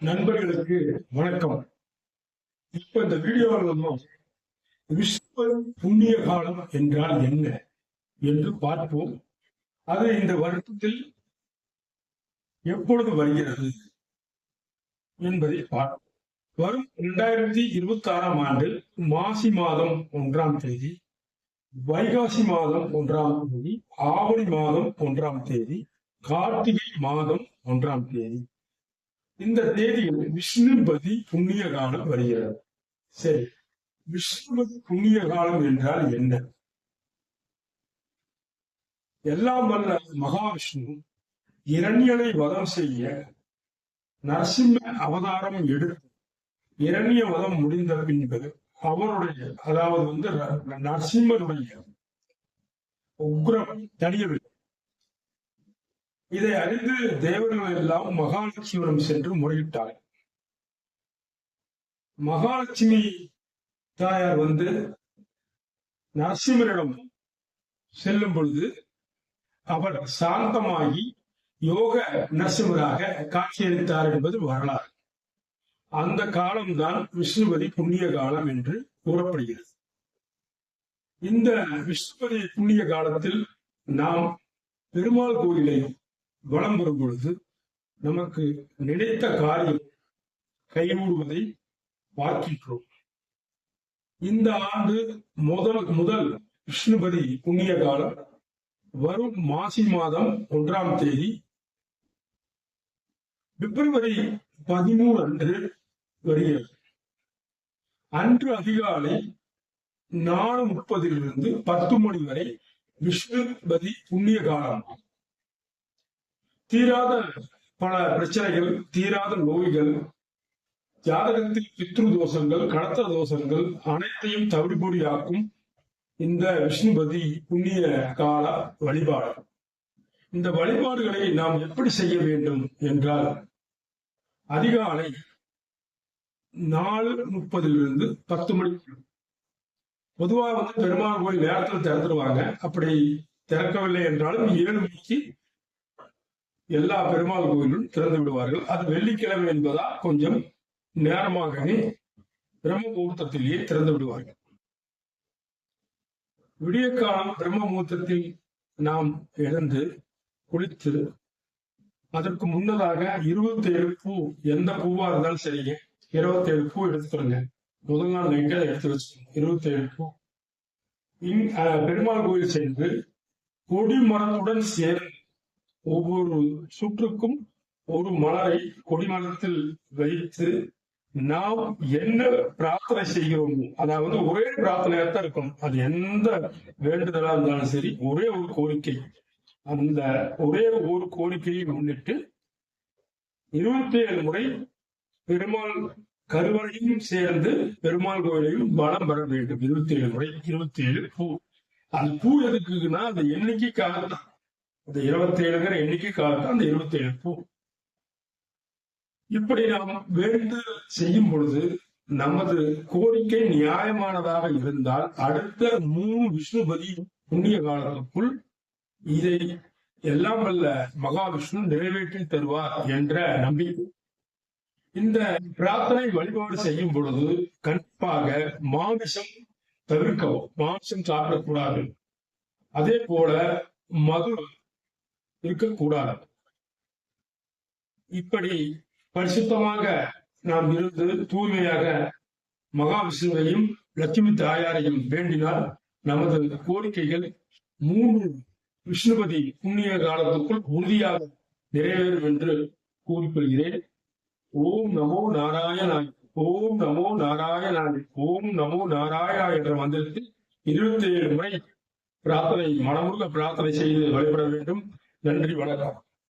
நண்பர்களுக்கு வணக்கம். இப்ப இந்த வீடியோவில் விஸ்வ புண்ணிய காலம் என்றால் என்ன என்று பார்ப்போம். அது இந்த வருடத்தில் எப்பொழுது வருகிறது என்பதை பார்ப்போம். வரும் இரண்டாயிரத்தி இருபத்தி ஆறாம் ஆண்டு மாசி மாதம் ஒன்றாம் தேதி வைகாசி மாதம் ஒன்றாம் தேதி ஆவணி மாதம் ஒன்றாம் தேதி கார்த்திகை மாதம் ஒன்றாம் தேதி இந்த தேதியில் விஷ்ணுபதி புண்ணிய காலம் வருகிறது. சரி. விஷ்ணுபதி புண்ணிய காலம் என்றால் என்ன? எல்லாம் வல்ல மகாவிஷ்ணு இரண்யனை வதம் செய்ய நரசிம்ம அவதாரம் எடுத்து இரண்ய வதம் முடிந்த பின்பு அவருடைய அதாவது வந்து நரசிம்மருடைய உக்ரம் தனியவில்லை இதை அறிந்து தேவர்கள் எல்லாம் மகாலட்சுமியிடம் சென்று முறையிட்டார் மகாலட்சுமி தாயார் வந்து நரசிம்மரிடம் செல்லும் பொழுது அவர் சாந்தமாகி யோக நரசிம்மராக காட்சியளித்தார் என்பது வரலாறு. அந்த காலம்தான் விஷ்ணுபதி புண்ணிய காலம் என்று கூறப்படுகிறது. இந்த விஷ்ணுபதி புண்ணிய காலத்தில் நாம் பெருமாள் கோயிலை வளம் வரும் பொழுது நமக்கு நினைத்த காரியம் கைகூடுவதை பார்க்கின்றோம். இந்த ஆண்டு முதல் முதல் விஷ்ணுபதி புண்ணிய காலம் வரும் மாசி மாதம் ஒன்றாம் தேதி. பிப்ரவரி பதிமூணு அன்று வருகிறது. அன்று அதிகாலை நாலு முப்பதிலிருந்து பத்து மணி வரை விஷ்ணுபதி புண்ணிய காலம் தீராத பல பிரச்சனைகள் தீராத நோய்கள் ஜாதகத்தில் பித்ரு தோஷங்கள் கடத்த தோஷங்கள் அனைத்தையும் தவிடுபொடியாக்கும் இந்த விஷ்ணுபதி புண்ணிய கால வழிபாடு. இந்த வழிபாடுகளை நாம் எப்படி செய்ய வேண்டும் என்றால் அதிகாலை நாலு முப்பதிலிருந்து பத்து மணிக்கு பொதுவாக வந்து பெருமாள் கோயில் நேரத்தில் திறந்துருவாங்க. அப்படி திறக்கவில்லை என்றாலும் ஏழு மணிக்கு எல்லா பெருமாள் கோயிலும் திறந்து விடுவார்கள். அது வெள்ளிக்கிழமை என்பதால் கொஞ்சம் நேரமாகவே பிரம்ம முகூர்த்தத்திலேயே திறந்து விடுவார்கள். விடிய காலம் பிரம்ம முகூர்த்தத்தில் நாம் எழுந்து குளித்து அதற்கு முன்னதாக இருபத்தி ஏழு பூ எந்த பூவா இருந்தாலும் சரிங்க. இருபத்தி ஏழு பூ எடுத்துருங்க முதல் நாள் நைட்டு அதை எடுத்து வச்சுக்கோங்க. இருபத்தி ஏழு பூ பெருமாள் கோயில் சென்று கொடி மரத்துடன் சேர்ந்து ஒவ்வொரு சுற்றுக்கும் ஒரு மலரை கொடிமரத்தில் வைத்து நாம் என்ன பிரார்த்தனை செய்கிறோமோ அதாவது ஒரே பிரார்த்தனையா தான் இருக்கும். அது எந்த வேண்டுதலா இருந்தாலும் சரி ஒரே ஒரு கோரிக்கை. அந்த ஒரே ஒரு கோரிக்கையை முன்னிட்டு இருபத்தி ஏழு முறை பெருமாள் கருவறையும் சேர்ந்து பெருமாள் கோயிலையும் வளம் பெற வேண்டும். இருபத்தி ஏழு முறை இருபத்தி ஏழு பூ. அந்த பூ எதுக்குன்னா அந்த எண்ணிக்கைக்காக தான் இந்த இருபத்தி ஏழுங்கிற எண்ணிக்கை காலத்தில் அந்த இருபத்தி ஏழு பூ. இப்படி நாம் வேண்டு செய்யும் பொழுது நமது கோரிக்கை நியாயமானதாக இருந்தால் அடுத்த மூணு விஷ்ணுபதி புண்ணிய காலத்துக்குள் இதை எல்லாம் வல்ல மகாவிஷ்ணு நிறைவேற்றி தருவார் என்ற நம்பிக்கை. இந்த பிரார்த்தனை வழிபாடு செய்யும் பொழுது கண்டிப்பாக மாமிசம் தவிர்க்கவும். மாமிசம் சாப்பிடக்கூடாது. அதே போல மது இருக்கக்கூடாது. இப்படி பரிசுத்தமாக நாம் இருந்து தூய்மையாக மகாவிஷ்ணுவையும் லட்சுமி தாயாரையும் வேண்டினால் நமது கோரிக்கைகள் மூன்று விஷ்ணுபதி புண்ணிய காலத்துக்குள் உறுதியாக நிறைவேறும் என்று கூறிக்கொள்கிறேன். ஓம் நமோ நாராயணாய் ஓம் நமோ நாராயணாய் ஓம் நமோ நாராயணா என்ற மந்திரத்தில் இருபத்தி ஏழு முறை பிரார்த்தனை மனமுருக பிரார்த்தனை செய்து வழிபட வேண்டும். நன்றி வணக்கம்.